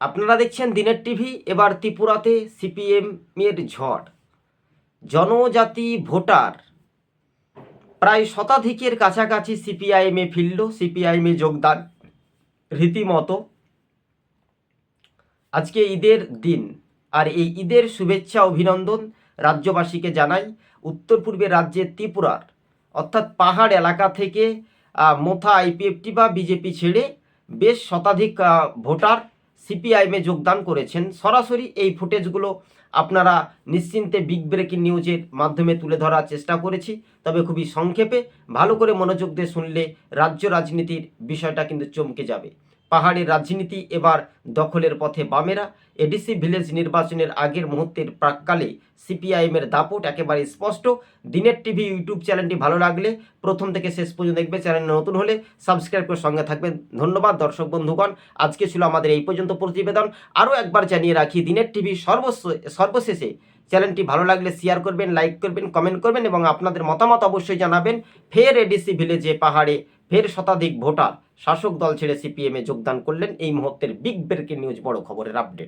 আপনারা দেখছেন দিনের টিভি, এবার ত্রিপুরাতে সিপিএম এর ঝড়। জনজাতি ভোটার প্রায় শতাধিকের কাছাকাছি সিপিআইএমে ফিরল, সিপিআইএমে যোগদান, রীতিমতো। আজকে ঈদের দিন, আর এই ঈদের শুভেচ্ছা, অভিনন্দন রাজ্যবাসীকে জানাই। উত্তর পূর্বের রাজ্যের ত্রিপুরার, অর্থাৎ পাহাড় এলাকা থেকে মোথা, আইপিএফটি বা বিজেপি ছেড়ে বেশ শতাধিক ভোটার সিপিআইএমে যোগদান করেছেন। সরাসরি এই ফুটেজগুলো আপনারা নিশ্চিন্তে বিগ ব্রেকিং নিউজের মাধ্যমে তুলে ধরার চেষ্টা করেছি। তবে খুবই সংক্ষেপে, ভালো করে মনোযোগ দিয়ে শুনলে রাজ্য রাজনীতির বিষয়টা কিন্তু চমকে যাবে। পাহাড়ের রাজনীতি এবার দখলের পথে বামেরা। এডিসি ভিলেজ নির্বাচনের আগের মুহূর্তের প্রাককালে সিপিআইএমের দাপট একেবারে স্পষ্ট। দিনের টিভি, ইউটিউব চ্যানেলটি ভালো লাগলে প্রথম থেকে শেষ পর্যন্ত দেখবে। চ্যানেল নতুন হলে সাবস্ক্রাইব করে সঙ্গে থাকবেন। ধন্যবাদ, দর্শক বন্ধুগণ। আজকে ছিল আমাদের এই পর্যন্ত প্রতিবেদন। আরও একবার জানিয়ে রাখি, দিনের টিভি সর্বশেষে চ্যানেলটি ভালো লাগলে শেয়ার করবেন লাইক করবেন কমেন্ট করবেন এবং আপনাদের মতামত অবশ্যই জানাবেন। ফের এডিসি ভিলেজে পাহাড়ে ফের শতাধিক ভোটার শাসক দল ছেড়ে সিপিএমে যোগদান করলেন। এই মুহূর্তের বিগ ব্রেকিং নিউজ বড় খবরের আপডেট